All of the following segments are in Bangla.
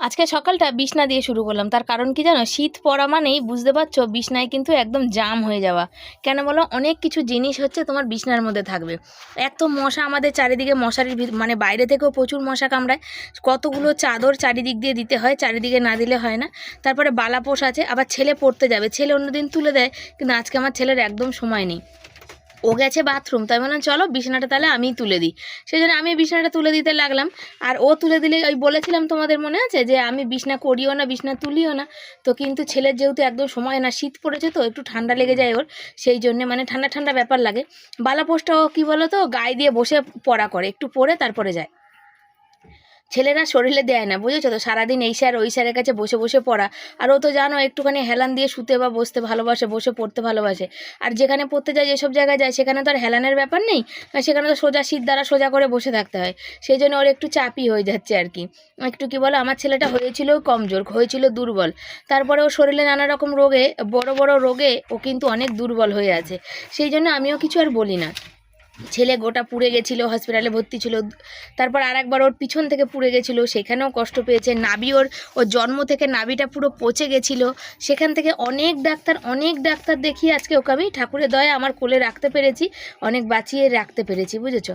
আজকে সকালটা বিছনা দিয়ে শুরু করলাম। তার কারণ কি জানো? শীত পড়া মানেই বুঝতে পারছ বিছনায় কিন্তু একদম জাম হয়ে যাওয়া। কেন বলো? অনেক কিছু জিনিস হচ্ছে তোমার বিছনার মধ্যে থাকবে। এক তো মশা আমাদের চারিদিকে মশারির মানে বাইরে থেকেও প্রচুর মশা কামড়ায়। কতগুলো চাদর চারিদিক দিয়ে দিতে হয়, চারিদিকে না দিলে হয় না। তারপরে বালাপোষ আছে, আবার ছেলে পড়তে যাবে। ছেলে অন্যদিন তুলে দেয়, কিন্তু আজকে আমার ছেলের একদম সময় নেই। ও গেছে বাথরুম তাই বললাম, চলো বিছানাটা তাহলে আমি তুলে দিই। সেই জন্য আমি বিছানাটা তুলে দিতে লাগলাম। আর ও তুলে দিলে, ওই বলেছিলাম তোমাদের মনে আছে যে, আমি বিছনা করিও না, বিছনা তুলিও না। তো কিন্তু ছেলের যেহেতু একদম সময় না, শীত পড়েছে তো, একটু ঠান্ডা লেগে যায় ওর, সেই জন্যে মানে ঠান্ডা ঠান্ডা ব্যাপার লাগে। বালাপোষটা ও কী বলো তো গায়ে দিয়ে বসে পড়া করে, একটু পরে তারপরে যায়। ছেলেরা শরীরে দেয় না, বুঝেছ তো? সারাদিন এই স্যার, ওই স্যারের কাছে বসে বসে পড়া। আর ও তো জানো, একটুখানি হেলান দিয়ে শুতে বা বসতে ভালোবাসে, বসে পড়তে ভালোবাসে। আর যেখানে পড়তে যায়, যেসব জায়গায় যায়, সেখানে তো আর হেলানের ব্যাপার নেই। সেখানে তো সোজা শীত দ্বারা সোজা করে বসে থাকতে হয়। সেই জন্য ওর একটু চাপই হয়ে যাচ্ছে আর কি। একটু কি বলো, আমার ছেলেটা হয়েছিল কমজোর, হয়েছিল দুর্বল। তারপরে ও শরীরে নানা রকম রোগে, বড় বড় রোগে ও কিন্তু অনেক দুর্বল হয়ে আছে। সেই জন্য আমিও কিছু আর বলি না। ছেলে গোটা পুড়ে গেছিল হসপিটালে ভর্তি ছিল। তারপর আর একবার ওর পিছন থেকে পুড়ে গেছিল, সেখানেও কষ্ট পেয়েছে। নাবি ওর ওর জন্ম থেকে নাবিটা পুরো পচে গেছিল। সেখান থেকে অনেক ডাক্তার অনেক ডাক্তার দেখিয়ে আজকে ওকে আমি ঠাকুরের দয়া আমার কোলে রাখতে পেরেছি, অনেক বাঁচিয়ে রাখতে পেরেছি, বুঝেছ?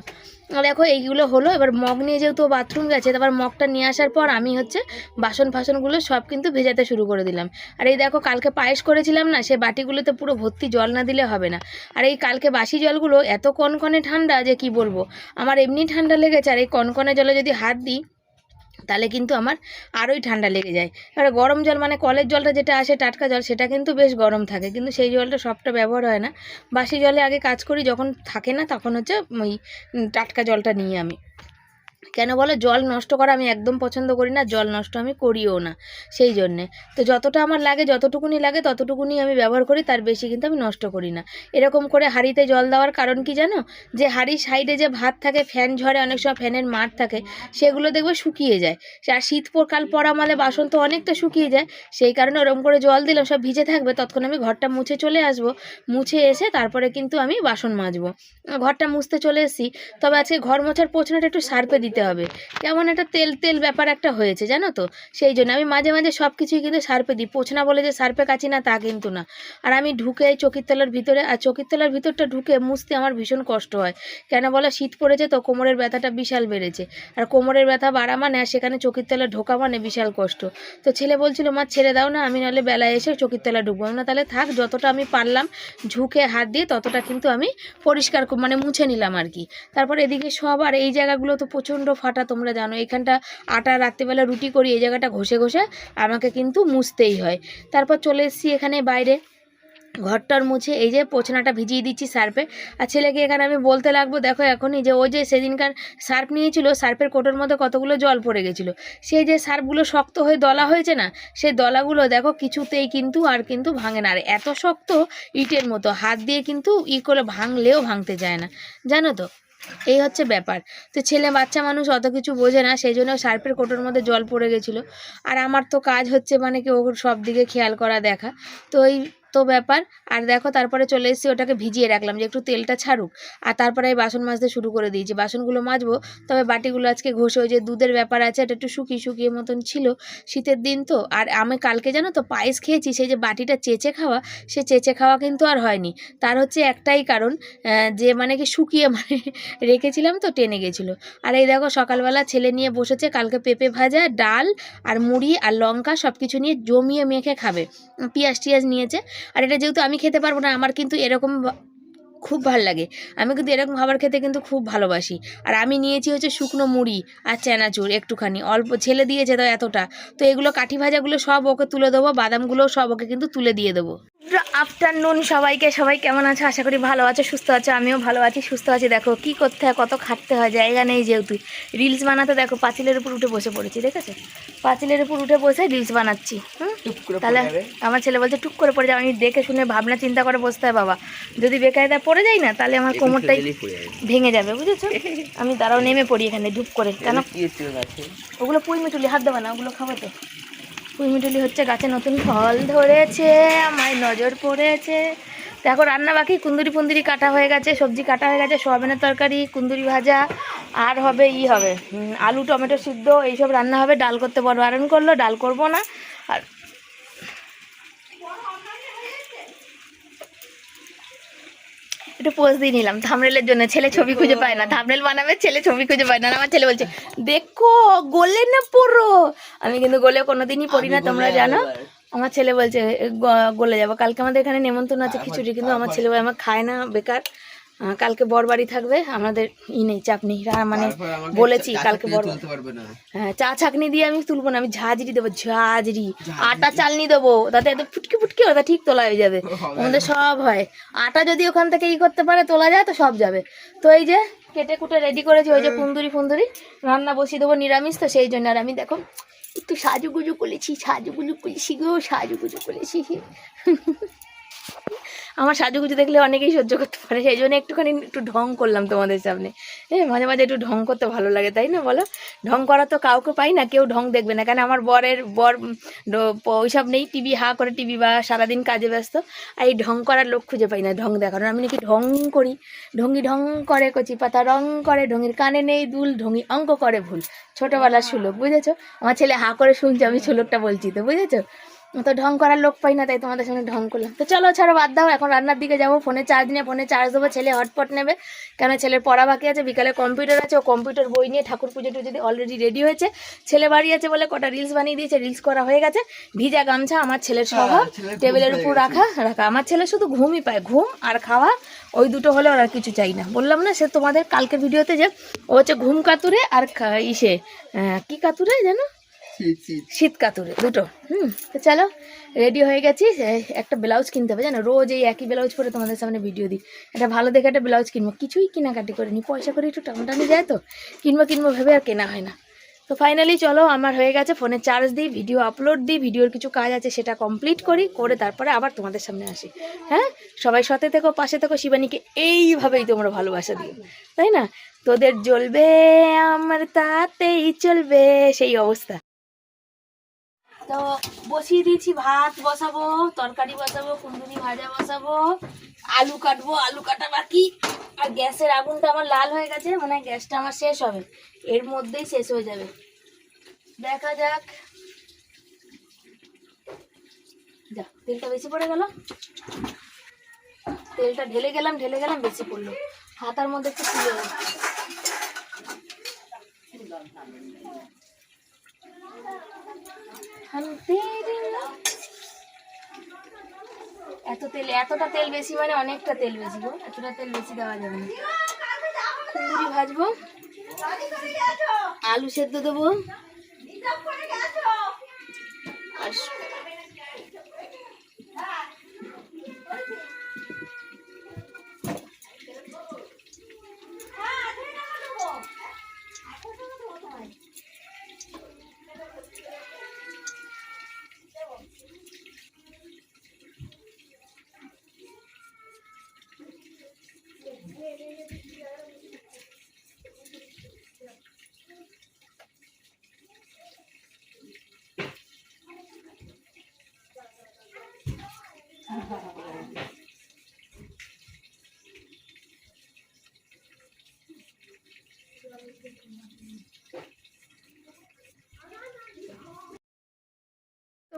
দেখো এইগুলো হলো, এবার মগ নিয়ে যেহেতু বাথরুম গেছে তারপর মগটা নিয়ে আসার পর আমি হচ্ছে বাসন ফাসনগুলো সব কিন্তু ভেজাতে শুরু করে দিলাম। আর এই দেখো কালকে পায়েস করেছিলাম না, সে বাটিগুলোতে পুরো ভর্তি জল না দিলে হবে না। আর এই কালকে বাসি জলগুলো এত কনকনে ঠান্ডা যে কি বলব? আমার এমনি ঠান্ডা লেগেছে, আর এই কনকনে জলে যদি হাত দিই তাহলে কিন্তু আমার আরোই ঠান্ডা লেগে যায়। এবার গরম জল মানে কলের জলটা যেটা আসে, টাটকা জল, সেটা কিন্তু বেশ গরম থাকে। কিন্তু সেই জলটা সবটা ব্যবহার হয় না। বাসি জলে আগে কাজ করি, যখন থাকে না, তখন হচ্ছে ওই টাটকা জলটা নিই আমি। কেন বলো? জল নষ্ট করা আমি একদম পছন্দ করি না, জল নষ্ট আমি করিও না, সেই জন্যে। তো যতটা আমার লাগে, যতটুকুনি লাগে, ততটুকুনি আমি ব্যবহার করি, তার বেশি কিন্তু আমি নষ্ট করি না। এরকম করে হাঁড়িতে জল দেওয়ার কারণ কি জানো? যে হাঁড়ির সাইডে যে ভাত থাকে, ফ্যান ঝরে, অনেক সময় ফ্যানের মাঠ থাকে, সেগুলো দেখবে শুকিয়ে যায়। আর শীত কাল পরা মালে বাসন তো অনেকটা শুকিয়ে যায়, সেই কারণে ওরকম করে জল দিলাম, সব ভিজে থাকবে, ততক্ষণ আমি ঘরটা মুছে চলে আসব। মুছে এসে তারপরে কিন্তু আমি বাসন মাজবো। ঘরটা মুছতে চলে এসেছি, তবে আজকে ঘর মোছার পোছনাটা একটু সার্পে দিতে হবে। কেমন একটা তেল তেল ব্যাপার একটা হয়েছে, জানো তো? সেই জন্য আমি মাঝে মাঝে সব কিছুই কিন্তু সার্পে দিই। পোছনা বলে যে সার্পে কাছি না, তা কিন্তু না। আর আমি ঢুকে চকির তলার ভিতরে, আর চকির তলার ভিতরটা ঢুকে মুছতে আমার ভীষণ কষ্ট হয়। কেন বলো, শীত পড়েছে তো কোমরের ব্যথাটা বিশাল বেড়েছে। আর কোমরের ব্যথা বাড়া মানে আর সেখানে চকির তলা ঢোকা মানে বিশাল কষ্ট। তো ছেলে বলছিল, মা, ছেড়ে দাও না, আমি নাহলে বেলায় এসে চকির তলা ঢুকবো না তাহলে থাক, যতটা আমি পারলাম, ঝুঁকে হাত দিয়ে ততটা কিন্তু আমি পরিষ্কার মানে মুছে নিলাম আর কি। তারপর এদিকে সব, আর এই জায়গাগুলো তো প্রচণ্ড ফাটা, তোমরা জানো। এখানটা আটা রাত্রিবেলা রুটি করি, এই জায়গাটা ঘষে ঘষে আমাকে কিন্তু মুছতেই হয়। তারপর চলে এসেছি এখানে বাইরে। ঘরটার মুছে এই যে পোছনাটা ভিজিয়ে দিচ্ছি সার্ফে। আর ছেলেকে এখানে আমি বলতে লাগবো, দেখো এখনই যে ও যে সেদিনকার সার্ফ নিয়েছিল, সার্ফের কোটোর মধ্যে কতগুলো জল পড়ে গেছিল। সেই যে সার্ফগুলো শক্ত হয়ে দলা হয়েছে না, সেই দলাগুলো দেখো কিছুতেই কিন্তু আর কিন্তু ভাঙে না। আর এত শক্ত ইটের মতো, হাত দিয়ে কিন্তু ই করে ভাঙলেও ভাঙতে যায় না। জানো তো? এই হচ্ছে ব্যাপার। তো ছেলে বাচ্চা মানুষ অত কিছু বোঝে না সেই জন্য সার্ফের কোটোর মধ্যে জল পড়ে গেছিল। আর আমার তো কাজ হচ্ছে মানে কি ওর সব দিকে খেয়াল করা দেখা। তো এই তো ব্যাপার। আর দেখো তারপরে চলে এসেছি ওটাকে ভিজিয়ে রাখলাম যে একটু তেলটা ছাড়ুক। আর তারপরে এই বাসন মাজতে শুরু করে দিয়েছি। বাসনগুলো মাজবো, তবে বাটিগুলো আজকে ঘষে ওই যে দুধের ব্যাপার আছে, এটা একটু শুকিয়ে শুকিয়ে মতন ছিল শীতের দিন তো। আর আমি কালকে জানো তো পায়েস খেয়েছি, সেই যে বাটিটা চেঁচে খাওয়া, সে চেঁচে খাওয়া কিন্তু আর হয়নি। তার হচ্ছে একটাই কারণ যে মানে কি শুকিয়ে মানে রেখেছিলাম তো, টেনে গেছিল। আর এই দেখো সকালবেলা ছেলে নিয়ে বসেছে, কালকে পেঁপে ভাজা, ডাল, আর মুড়ি, আর লঙ্কা সব কিছু নিয়ে জমিয়ে মেখে খাবে। পেঁয়াজ টিয়াজ নিয়েছে। আর এটা যেহেতু আমি খেতে পারব না, আমার কিন্তু এরকম খুব ভালো লাগে। আমি কিন্তু এরকম খাবার খেতে কিন্তু খুব ভালোবাসি। আর আমি নিয়েছি হচ্ছে শুকনো মুড়ি আর চ্যানাচুর একটুখানি, অল্প ছেলে দিয়েছে তো এতটা। তো এগুলো কাঠি ভাজাগুলো সব ওকে তুলে দেবো বাদামগুলো সব ওকে কিন্তু তুলে দিয়ে দেবো। আফটারনুন সবাইকে। সবাই কেমন আছে? আশা করি ভালো আছে সুস্থ আছে আমিও ভালো আছি সুস্থ আছি। দেখো কি করতে হয় কত খাটতে হয় জায়গা নেই যেহেতু। রিলস বানাতে দেখো পাঁচিলের উপর উঠে বসে পড়েছি ঠিক আছে? পাঁচিলের উপর উঠে বসে রিলস বানাচ্ছি হুম? তাহলে আমার ছেলে বলছে টুক করে পড়ে যাও। আমি দেখে শুনে ভাবনা চিন্তা করে বসতে হয় বাবা। যদি বেকায়দা পড়ে যাই না তাহলে আমার কোমরটাই ভেঙে যাবে বুঝেছ? আমি দাঁড়াও নেমে পড়ি এখানে ধূপ করে। কেন? ওগুলো পুঁই মিটুলি হাত দেবে না ওগুলো খাব তো। পুঁই মিটুলি হচ্ছে গাছে নতুন ফল ধরেছে আমার নজর পড়েছে। দেখো, রান্না বাকি, কুন্দুরি ফুন্দুরি কাটা হয়ে গেছে, সবজি কাটা হয়ে গেছে, সোয়াবিনের তরকারি, কুন্দুরি ভাজা, আর হবে ই হবে আলু, টমেটো সিদ্ধ, এইসব রান্না হবে, ডাল করতে বড় বারণ করল, ডাল করব না। আর একটু পোজ দিয়ে নিলাম। থামরেলের জন্য ছেলে ছবি খুঁজে পায় না। থামরেল বানাবে ছেলে ছবি খুঁজে পায় না। আমার ছেলে বলছে দেখো গোলে না পড়ো আমি কিন্তু গোলে কোনোদিনই পড়ি না তোমরা জানো। আমার ছেলে বলছে গলে যাব। কালকে আমাদের এখানে নেমন্তন্ন আছে খিচুড়ি কিন্তু আমার ছেলে বলে আমার খায় না বেকার। কালকে বর বাড়ি থাকবে আমাদের ই নেই চাপ নেই মানে বলেছি কালকে বর হ্যাঁ চা ছাকনি দিয়ে আমি তুলবো না আমি ঝাঁঝরি দেবো ঝাঁঝরি। আটা চালনি দেবো তাতে একদম ফুটকি ফুটকি ওটা ঠিক তোলা হয়ে যাবে। আমাদের সব হয়। আটা যদি ওখান থেকে ই করতে পারে তোলা যায় তো সব যাবে। তো এই যে কেটে কুটে রেডি করেছি ওই যে ফুন্দুরি ফুন্দুরি। রান্না বসিয়ে দেবো নিরামিষ তো সেই জন্য। আর আমি দেখো একটু সাজুগুজু করেছি সাজুগুজু করেছি গো সাজুগুজু করেছি। আমার সাজুগুজু দেখলে অনেকেই সহ্য করতে পারে, সেই জন্য একটুখানি একটু ঢং করলাম তোমাদের সামনে। হ্যাঁ মাঝে মাঝে একটু ঢং করতে ভালো লাগে, তাই না বলো? ঢং করা তো কাউকে পাই না, কেউ ঢং দেখবে না কেন আমার বরের, বর ওইসব নেই, টিভি, হা করে টিভি বা সারাদিন কাজে ব্যস্ত, আর এই ঢং করার লোক খুঁজে পাই না, ঢং দেখানোর আমি নাকি ঢং করি, ঢঙ্গি ঢং করে, কচি পাতা রং করে, ঢঙ্গির কানে নেই দুল, ঢঙ্গি অঙ্ক করে ভুল। ছোটোবেলার সুলোক বুঝেছ? আমার ছেলে হা করে শুনছে, আমি সুলোকটা বলছি তো, বুঝেছ? তো ঢং করার লোক পাই না তাই তোমাদের সঙ্গে ঢং করলাম। তো চলো ছাড়ো বাদ দাও এখন রান্নার দিকে যাব। ফোনে চার্জ নিয়ে ফোনে চার্জ দেবো ছেলে হটপট নেবে। কেন ছেলের পড়া বাকি আছে বিকালে কম্পিউটার আছে ও কম্পিউটার বই নিয়ে ঠাকুর পুজো টুজো দিয়ে অলরেডি রেডি হয়েছে। ছেলে বাড়ি আছে বলে কটা রিলস বানিয়ে দিয়েছে রিলস করা হয়ে গেছে। ভিজা গামছা আমার ছেলের স্বভাব। টেবিলের উপর রাখা রাখা। আমার ছেলে শুধু ঘুমই পায় ঘুম আর খাওয়া ওই দুটো হলে ওর আর কিছু চাই না। বললাম না সে তোমাদের কালকের ভিডিওতে যে ও হচ্ছে ঘুম কাতুরে আর ইসে কি কাতুরে জানো শীত কাতুরে, দুটো। হুম, তো চলো রেডি হয়ে গেছি। একটা ব্লাউজ কিনতে হবে, জানো? রোজ এই একই ব্লাউজ পরে তোমাদের সামনে ভিডিও দিই। একটা ভালো দেখে একটা ব্লাউজ কিনবো। কিছুই কেনাকাটি করিনি, পয়সা করে একটু টানাটানি যায় তো। কিনবো কিনবো, ভেবে আর কেনা হয় না। তো ফাইনালি চলো, আমার হয়ে গেছে ফোনে চার্জ দিই ভিডিও আপলোড দিই ভিডিওর কিছু কাজ আছে সেটা কমপ্লিট করি, করে তারপরে আবার তোমাদের সামনে আসি। হ্যাঁ? সবাই সাথে থেকো, পাশে থেকো, শিবানীকে এইভাবেই তোমরা ভালোবাসা দিও। তাই না? তোদের জ্বলবে, আমার তাতেই চলবে, সেই অবস্থা। তো বসিয়ে দিয়েছি ভাত বসাবো, তরকারি বসাবো কুন্দুরি ভাজা বসাবো, আলু কাটবো, আলু কাটা বাকি। আর গ্যাসের আগুনটা আমার লাল হয়ে গেছে মানে গ্যাসটা আমার শেষ হবে। এর মধ্যেই শেষ হয়ে যাবে। দেখা যাক। যা, তেলটা বেশি পড়ে গেল। তেলটা ঢেলে গেলাম ঢেলে গেলাম, বেশি পড়ল। হাতার মধ্যে একটু তুলে এত তেল এতটা তেল বেশি মানে অনেকটা তেল বেশি গো। এতটা তেল বেশি দেওয়া যাবে না। কুন্দুরি ভাজবো? আলু সেদ্ধ দেবো?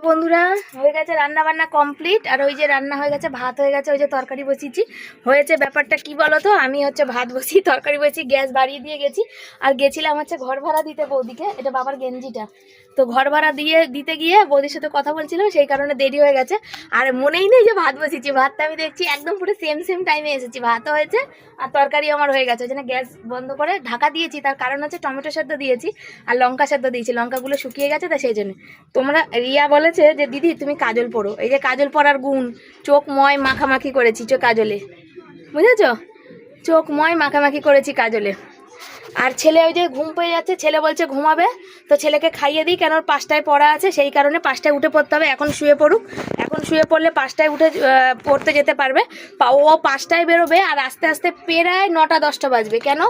বন্ধুরা, হয়ে গেছে রান্না বান্না কমপ্লিট আর ওই যে রান্না হয়ে গেছে, ভাত হয়ে গেছে, ওই যে তরকারি বসিয়েছি। হয়েছে ব্যাপারটা কি বলো তো আমি হচ্ছে ভাত বসি তরকারি বসি গ্যাস বাড়িয়ে দিয়ে গেছি। আর গেছিলাম হচ্ছে ঘর ভাড়া দিতে বৌদিকে, এটা বাবার গেঞ্জিটা। তো ঘর ভাড়া দিয়ে, দিতে গিয়ে বৌদির সাথে কথা বলছিলাম সেই কারণে দেরি হয়ে গেছে। আর মনেই নেই যে ভাত বসিয়েছি ভাতটা আমি দেখছি একদম পুরো সেম সেম টাইমে এসেছি। ভাতও হয়েছে আর তরকারি আমার হয়ে গেছে। ওই জন্য গ্যাস বন্ধ করে ঢাকা দিয়েছি। তার কারণ হচ্ছে টমেটো সেদ্ধ দিয়েছি আর লঙ্কা সেদ্ধ দিয়েছি। লঙ্কাগুলো শুকিয়ে গেছে তা সেই জন্য। তোমরা, রিয়া বলেছে যে, দিদি, তুমি কাজল পড়ো। এই যে কাজল পরার গুণ, চোখ ময় মাখামাখি করেছি চোখ কাজলে। বুঝেছ? চোখ ময় মাখামাখি করেছি কাজলে। আর ছেলে ওই যে ঘুম পেয়ে যাচ্ছে, ছেলে বলছে ঘুমাবে, তো ছেলেকে খাইয়ে দিই, কেন ওর পাঁচটায় পড়া আছে, সেই কারণে পাঁচটায় উঠে পড়তে হবে, এখন শুয়ে পড়ুক। এখন শুয়ে পড়লে পাঁচটায় উঠে পড়তে যেতে পারবে। ও পাঁচটায় বেরোবে আর আস্তে আস্তে প্রায় নটা, দশটা বাজবে। কেন?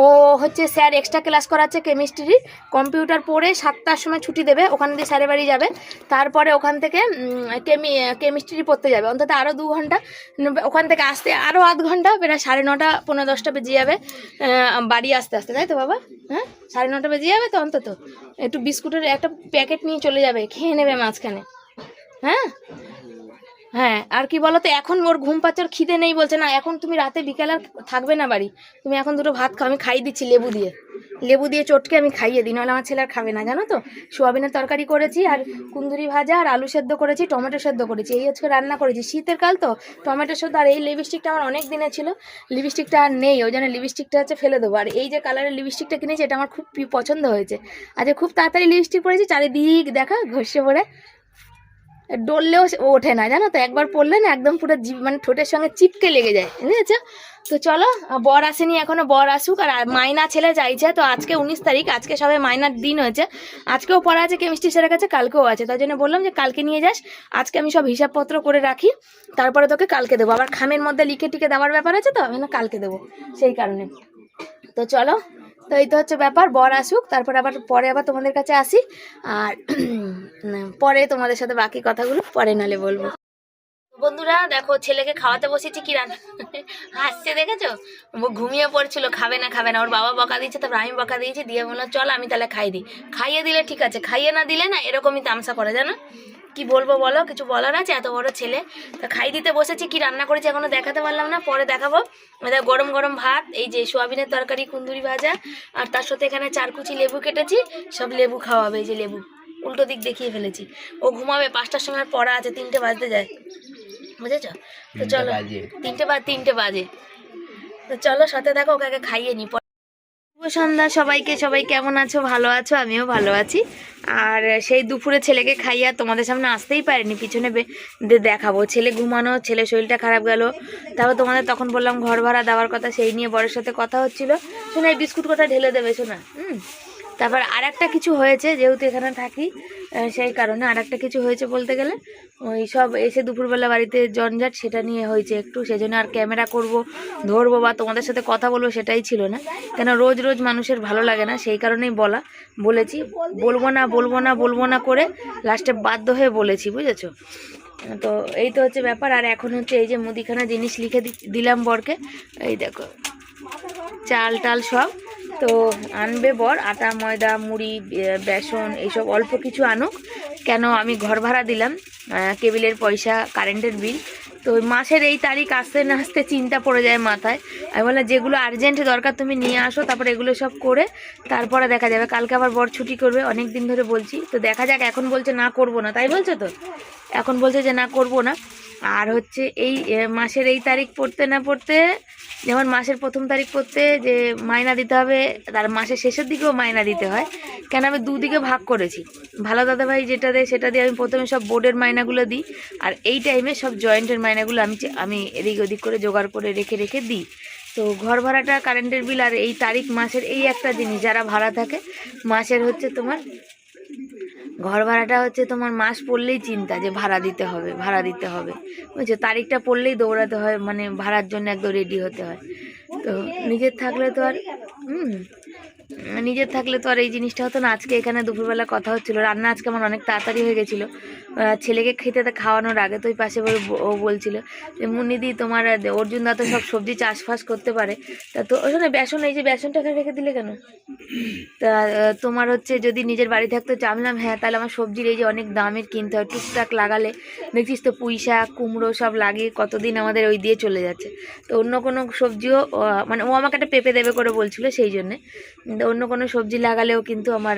ও হচ্ছে স্যার এক্সট্রা ক্লাস করাচ্ছে কেমিস্ট্রি কম্পিউটার পড়ে সাতটার সময় ছুটি দেবে, ওখান দিয়ে স্যারের বাড়ি যাবে। তারপরে ওখান থেকে কেমি কেমিস্ট্রি পড়তে যাবে। অন্তত আরও দু ঘণ্টা, ওখান থেকে আসতে আরও আধ ঘণ্টা, প্রায় সাড়ে নটা পনেরো দশটা বেজে যাবে বাড়ি আসতে আসতে। আজকে তাই তো বাবা? হ্যাঁ? সাড়ে নটা বেজে যাবে তো অন্তত। একটু বিস্কুটের একটা প্যাকেট নিয়ে চলে যাবে, খেয়ে নেবে মাঝখানে। হ্যাঁ? হ্যাঁ আর কি বলো তো এখন ওর ঘুম পাচ্ছে, ওর খিদে নেই বলছে, না, এখন তুমি রাতে বিকালে আর থাকবে না বাড়ি। তুমি এখন দুটো ভাত খাও, আমি খাইয়ে দিচ্ছি লেবু দিয়ে। লেবু দিয়ে চটকে আমি খাইয়ে দিই, নাহলে আমার ছেলে আর খাবে না, জানো তো? সোয়াবিনের তরকারি করেছি, আর কুন্দুরি ভাজা, আর আলু সেদ্ধ করেছি, টমেটো সেদ্ধ করেছি। এই আজকে রান্না করেছি। শীতের কাল তো, টমেটো সেদ্ধ আর এই লিপস্টিকটা আমার অনেক দিনে ছিল। লিপস্টিকটা আর নেই, ওই জন্য লিপস্টিকটা হচ্ছে ফেলে দেবো। আর এই যে কালারের লিপস্টিকটা কিনেছি, এটা আমার খুব পছন্দ হয়েছে। আজকে খুব তাড়াতাড়ি লিপস্টিক পরেছি, চারিদিক দেখা, ঘষে পড়ে ডললেও ওঠে না, জানো তো? একবার পড়লে না একদম পুরো জিভ- মানে ঠোঁটের সঙ্গে চিপকে লেগে যায়, বুঝেছ? তো চলো বর আসেনি, এখনও বর আসুক, আর মাইনা ছেলে চাইছে তো আজকে উনিশ তারিখ, আজকে সবাই মাইনার দিন হয়েছে। আজকেও পড়া আছে কেমিস্ট্রি স্যারের কাছে, কালকেও আছে। তাই জন্য বললাম যে কালকে নিয়ে যাস, আজকে আমি সব হিসাবপত্র করে রাখি, তারপরে তোকে কালকে দেবো। আবার খামের মধ্যে লিখে টিকে দেওয়ার ব্যাপার আছে তো, আমি না কালকে দেবো, সেই কারণে। তো চলো তো এই তো হচ্ছে ব্যাপার, বর আসুক, তারপর আবার পরে আবার তোমাদের কাছে আসি। আর পরে তোমাদের সাথে বাকি কথাগুলো পরে নালে বলব। বন্ধুরা, দেখো ছেলেকে খাওয়াতে বসেছি কি রান্না হাসছে, দেখেছ? ও ঘুমিয়ে পড়ছিল, খাবে না খাবে না। ওর বাবা বকা দিয়েছে, তারপর আমি বকা দিয়েছি। দিয়ে বললাম চল, আমি তাহলে খাই দিই খাইয়ে দিলে ঠিক আছে, খাইয়ে না দিলে না, এরকমই তামসা করে জানো? কি বলব বলো? কিছু বলার আছে? এত বড় ছেলে। তা খাই দিতে বসেছি কি রান্না করেছি এখনও দেখাতে পারলাম না পরে দেখাবো। এটা গরম গরম ভাত এই যে সোয়াবিনের তরকারি কুন্দুরি ভাজা আর তার সাথে এখানে চারকুচি লেবু কেটেছি সব লেবু খাওয়াবে এই যে লেবু। উল্টো দিক দেখিয়ে ফেলেছি। ও ঘুমাবে পাঁচটার সময় পড়া আছে তিনটে বাজতে যায়। বুঝেছ? তো চলো তিনটে বা তিনটে বাজে। তো চলো সাথে দেখো ওকে খাইয়ে নি সন্ধ্যা, সবাইকে, সবাই কেমন আছো? ভালো আছো? আমিও ভালো আছি। আর সেই দুপুরে ছেলেকে খাইয়া তোমাদের সামনে আসতেই পারিনি, পিছনে দেখাবো। ছেলে ঘুমানো, ছেলে শরীরটা খারাপ গেল। তারপর তোমাদের তখন বললাম ঘর ভাড়া দেওয়ার কথা, সেই নিয়ে বড়ের সাথে কথা হচ্ছিল। শোনা এই বিস্কুট কথা ঢেলে দেবে শোনা হুম? তারপর আর একটা কিছু হয়েছে, যেহেতু এখানে থাকি সেই কারণে আর একটা কিছু হয়েছে বলতে গেলে। ওই সব এসে দুপুরবেলা বাড়িতে জঞ্জাট, সেটা নিয়ে হয়েছে একটু, সেজন্য আর ক্যামেরা করব, ধরবো বা তোমাদের সাথে কথা বলব সেটাই ছিল না। কেন রোজ রোজ মানুষের ভালো লাগে না, সেই কারণেই বলা, বলেছি, বলব না বলব না বলব না করে লাস্টে বাধ্য হয়ে বলেছি, বুঝেছ? তো এই তো হচ্ছে ব্যাপার, আর এখন হচ্ছে এই যে মুদিখানা জিনিস লিখে দিলাম বরকে, এই দেখো, চাল টাল সব। তো আনবে বর, আটা, ময়দা, মুড়ি বেসন, এইসব অল্প কিছু আনুক। কেন আমি ঘর ভাড়া দিলাম কেবিলের পয়সা, কারেন্টের বিল। তো মাসের এই তারিখ আসতে না আসতে চিন্তা পড়ে যায় মাথায়। আমি বললাম, যেগুলো আর্জেন্ট দরকার তুমি নিয়ে আসো, তারপরে এগুলো সব করে তারপরে দেখা যাবে। কালকে আবার বর ছুটি করবে, অনেক দিন ধরে বলছি। তো দেখা যাক, এখন বলছে না করব না। তাই বলছো তো? এখন বলছে যে না করব না। আর হচ্ছে এই মাসের এই তারিখ পড়তে না পড়তে, যেমন মাসের প্রথম তারিখ পড়তে যে মাইনা দিতে হবে, তার মাসের শেষের দিকেও মাইনা দিতে হয়। কেন আমি দুদিকে ভাগ করেছি? ভালো দাদাভাই যেটা দেয় সেটা দিয়ে আমি প্রথমে সব বোর্ডের মাইনাগুলো দিই, আর এই টাইমে সব জয়েন্টের মাইনাগুলো আমি আমি এদিক ওদিক করে জোগাড় করে রেখে রেখে দিই। তো ঘর ভাড়াটা, কারেন্টের বিল আর এই তারিখ মাসের এই একটা জিনিস, যারা ভাড়া থাকে, মাসের হচ্ছে তোমার ঘর ভাড়াটা হচ্ছে তোমার মাস পড়লেই চিন্তা যে ভাড়া দিতে হবে, ভাড়া দিতে হবে। বুঝছ? তারিখটা পড়লেই দৌড়াতে হয় মানে ভাড়ার জন্য একদম রেডি হতে হয়। তো নিজের থাকলে তো আর নিজের থাকলে তো আর এই জিনিসটা হতো না। আজকে এখানে দুপুরবেলা কথা হচ্ছিল, রান্না আজকে আমার অনেক তাড়াতাড়ি হয়ে গেছিল। ছেলেকে খেতে খাওয়ানোর আগে তো ওই পাশে ও বলছিল যে মুন্নিদি তোমার অর্জুন দা তো সব সবজি চাষবাস করতে পারে। তা তো ওখানে বেসন, এই যে বেসনটা এখানে রেখে দিলে কেন? তা তোমার হচ্ছে যদি নিজের বাড়ি থাকতো জানলাম হ্যাঁ তাহলে আমার সবজির এই যে অনেক দামের কিনতে হয়, টুকটাক লাগালে। দেখছিস তো পুঁই শাক কুমড়ো সব লাগিয়ে কতদিন আমাদের ওই দিয়ে চলে যাচ্ছে। তো অন্য কোনো সবজিও মানে ও আমাকে একটা পেঁপে দেবে করে বলছিল সেই জন্যে। অন্য কোনো সবজি লাগালেও কিন্তু আমার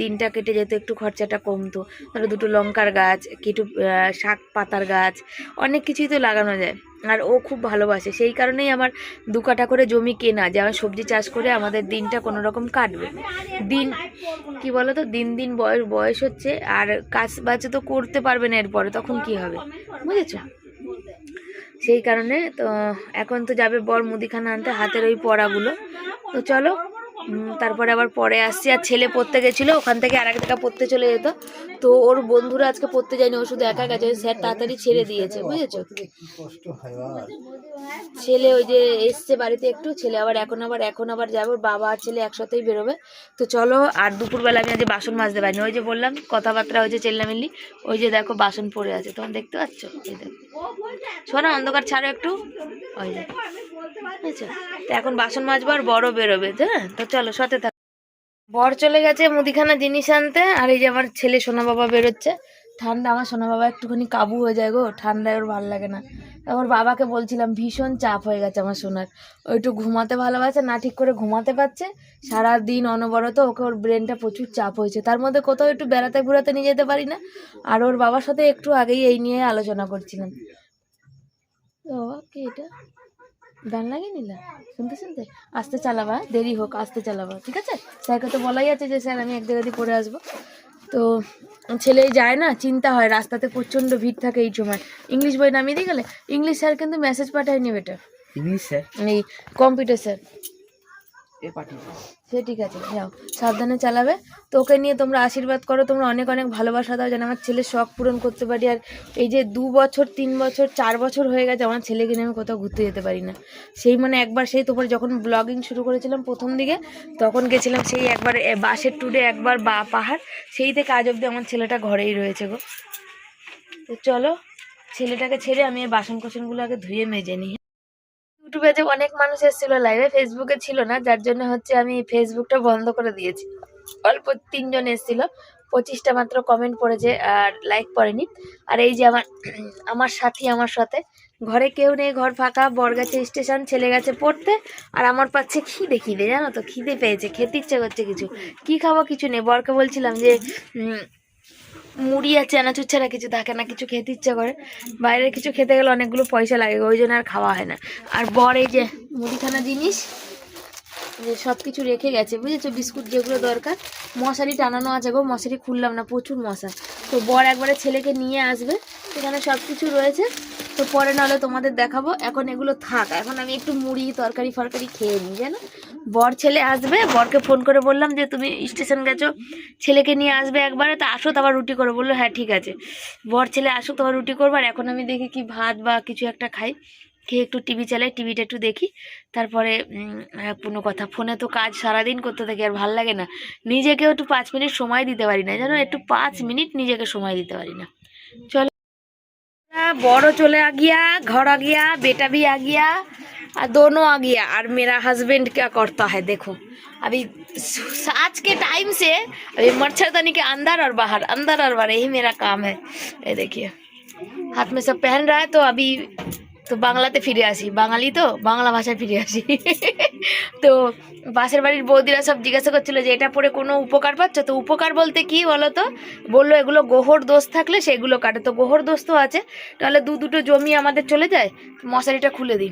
দিনটা কেটে যেত, একটু খরচাটা কমতো। ধরো দুটো লঙ্কার গাছ কিছু আহ, শাক পাতার গাছ অনেক কিছুই তো লাগানো যায়। আর ও খুব ভালোবাসে। সেই কারণেই আমার দু কাঠা করে জমি কেনা যে আমার সবজি চাষ করে আমাদের দিনটা কোনো রকম কাটবে। দিন কি বলো তো দিন দিন বয়স বয়স হচ্ছে আর কাজ বাজ তো করতে পারবে না এরপরে তখন কি হবে? বুঝেছ? সেই কারণে তো এখন তো যাবে বর মুদিখানা আনতে হাতের ওই পড়াগুলো। তো চলো তারপরে আবার পরে আসছি আর ছেলে পড়তে গেছিল ওখান থেকে আর এক জায়গা পড়তে চলে যেত। তো ওর বন্ধুরা আজকে পড়তে যায়নি ও শুধু একা গেছে স্যার তাড়াতাড়ি ছেড়ে দিয়েছে বুঝেছ? ছেলে ওই যে এসছে বাড়িতে একটু ছেলে আবার এখন আবার এখন আবার যাবে ওর বাবা আর ছেলে একসাথেই বেরোবে। তো চলো আর দুপুরবেলা আমি আজ বাসন মাজতে পারিনি। ওই যে বললাম কথাবার্তা হয়েছে চেল্লামিল্লি ওই যে দেখো বাসন পড়ে আছে তোমার দেখতে পাচ্ছ? এই দেখো। শোনো অন্ধকার ছাড়ো একটু। ওই যে এখন বাসন মাজবো আর বড় বেরোবে হ্যাঁ? তো চলো, সাথে থাক। বর চলে গেছে মুদিখানা জিনিস আনতে, আর এই যে আমার ছেলে সোনা বাবা বেরোচ্ছে। ঠান্ডা, আমার সোনা বাবা একটুখানি কাবু হয়ে যায় গো, ঠান্ডায় ওর ভালো লাগে না। ওর বাবাকে বলছিলাম, ভীষণ চাপ হয়ে গেছে আমার সোনার। একটু ঘুমাতে ভালোবাসে, না ঠিক করে ঘুমাতে পারছে। সারা দিন অনবরত ওকে ওর ব্রেনটা প্রচুর চাপ হয়েছে। তার মধ্যে কোথাও একটু বেড়াতে ঘুরাতে নিয়ে যেতে পারি না। আর ওর বাবার সাথে একটু আগেই এই নিয়ে আলোচনা করছিলাম। ও কি এটা? গান লাগিয়ে নিলা? শুনতে শুনতে? আস্তে চালাবা দেরি হোক আস্তে চালাবা ঠিক আছে? স্যারকে তো বলাই আছে যে স্যার আমি এক জায়গাতে পড়ে আসব। তো ছেলে যায় না চিন্তা হয় রাস্তাতে প্রচণ্ড ভিড় থাকে এই সময়। ইংলিশ বই নামিয়ে দিয়ে গেলে? ইংলিশ স্যার কিন্তু মেসেজ পাঠায়নি বেটা। English sir? এই কম্পিউটার স্যার। সে ঠিক আছে, যাও, সাবধানে চালাবে। তো ওকে নিয়ে তোমরা আশীর্বাদ করো, তোমরা অনেক অনেক ভালোবাসা দাও, যেন আমার ছেলের শখ পূরণ করতে পারি। আর এই যে দু বছর, তিন বছর, চার বছর হয়ে গেছে, আমার ছেলেকে নিয়ে আমি কোথাও ঘুরতে যেতে পারি না। সেই মানে একবার সেই তোমার যখন ব্লগিং শুরু করেছিলাম প্রথম দিকে, তখন গেছিলাম সেই একবার বাসের ট্যুরে একবার বা, পাহাড়, সেই থেকে আজ অবধি আমার ছেলেটা ঘরেই রয়েছে গো। তো চলো, ছেলেটাকে ছেড়ে আমি বাসন কোসনগুলো আগে ধুয়ে মেজে নিই। ইউটিউবে যে অনেক মানুষ এসেছিল লাইভে ফেসবুকে ছিল না, যার জন্য হচ্ছে আমি ফেসবুকটা বন্ধ করে দিয়েছি। অল্প তিনজন এসেছিল, পঁচিশটা মাত্র কমেন্ট পড়েছে আর লাইক পড়েনি। আর এই যে আমার আমার সাথী আমার সাথে, ঘরে কেউ নেই, ঘর ফাঁকা বর গেছে স্টেশন ছেলে গেছে পড়তে, আর আমার পাচ্ছে খিদে খিদে, জানো তো? খিদে পেয়েছে, খেতে ইচ্ছে করছে কিছু। কি খাব কিছু নেই, বরকে বলছিলাম যে মুড়ি আর চানাচুর ছাড়া কিছু থাকে না, কিছু খেতে ইচ্ছা করে। বাইরের কিছু খেতে গেলে অনেকগুলো পয়সা লাগে, ওই জন্য আর খাওয়া হয় না। আর বর এই যে মুদিখানা জিনিস, যে সব কিছু রেখে গেছে, বুঝেছ? বিস্কুট যেগুলো দরকার, মশারি টানানো আছে গো, মশারি খুললাম না, প্রচুর মশা। তো বর একবারে ছেলেকে নিয়ে আসবে, সেখানে সব কিছু রয়েছে। তো পরে নাহলে তোমাদের দেখাবো, এখন এগুলো থাক। এখন আমি একটু মুড়ি তরকারি ফরকারি খেয়ে নিই, জানো? বর ছেলে আসবে, বরকে ফোন করে বললাম যে, তুমি স্টেশন গেছো, ছেলেকে নিয়ে আসবে একবারে, তো আসো, তোমার রুটি করো। বলল হ্যাঁ ঠিক আছে। বর ছেলে আসুক, তোমার রুটি করব, আর এখন আমি দেখি কি ভাত বা কিছু একটা খাই। খেয়ে একটু টিভি চালাই, টিভিটা একটু দেখি। তারপরে হ্যাঁ, কোনো কথা। ফোনে তো কাজ সারাদিন করতে থাকি, আর ভালো লাগে না। নিজেকে একটু পাঁচ মিনিট সময় দিতে পারি না যেন একটু পাঁচ মিনিট নিজেকে সময় দিতে পারি না। চলো। বড় চলে আগিয়া, ঘর আগিয়া, বেটা বি আগিয়া दोनों आ गया और मेरा हस्बैंड क्या करता है देखो अभी स- आज के टाइम से अभी मच्छरदानी के अंदर और बाहर अंदर और बाहर यही मेरा काम है ये देखिए हाथ में सब पहन रहा है तो अभी তো বাংলাতে ফিরে আসি বাঙালি তো বাংলা ভাষায় ফিরে আসি তো পাশের বাড়ির বৌদিরা সব জিজ্ঞাসা করছিল যে এটা পরে কোনো উপকার পাচ্ছ তো উপকার বলতে কি বলো তো বললো এগুলো গোহর দোষ থাকলে সেগুলো কাটে তো গোহর দোষ তো আছে তাহলে দু দুটো জমি আমাদের চলে যায় মশারিটা খুলে দিই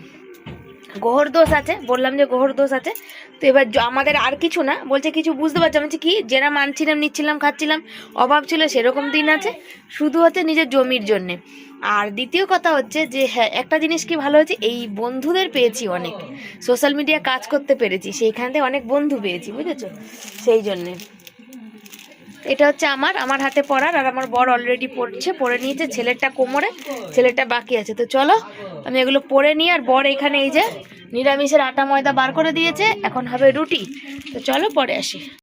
গোহর দোষ আছে, বললাম যে গোহর দোষ আছে। তো এবার আমাদের আর কিছু না, বলছে কিছু বুঝতে পারছি আমি কি যেটা মানছিলাম, নিচ্ছিলাম, খাচ্ছিলাম, অভাব ছিল, সেরকম দিন আছে, শুধু হচ্ছে নিজের জমির জন্যে। আর দ্বিতীয় কথা হচ্ছে যে হ্যাঁ একটা জিনিস কি ভালো হচ্ছে এই বন্ধুদের পেয়েছি অনেক। সোশ্যাল মিডিয়া কাজ করতে পেরেছি, সেইখান থেকে অনেক বন্ধু পেয়েছি, বুঝেছ? সেই জন্যে। এটা হচ্ছে আমার আমার হাতে পড়ার, আর আমার বর অলরেডি পড়ছে পরে নিয়েছে, ছেলেরটা কোমরে, ছেলেরটা বাকি আছে। তো চলো, আমি এগুলো পরে নিই, আর বর এখানে এই যে নিরামিষের আটা ময়দা বার করে দিয়েছে, এখন হবে রুটি। তো চলো, পরে আসি।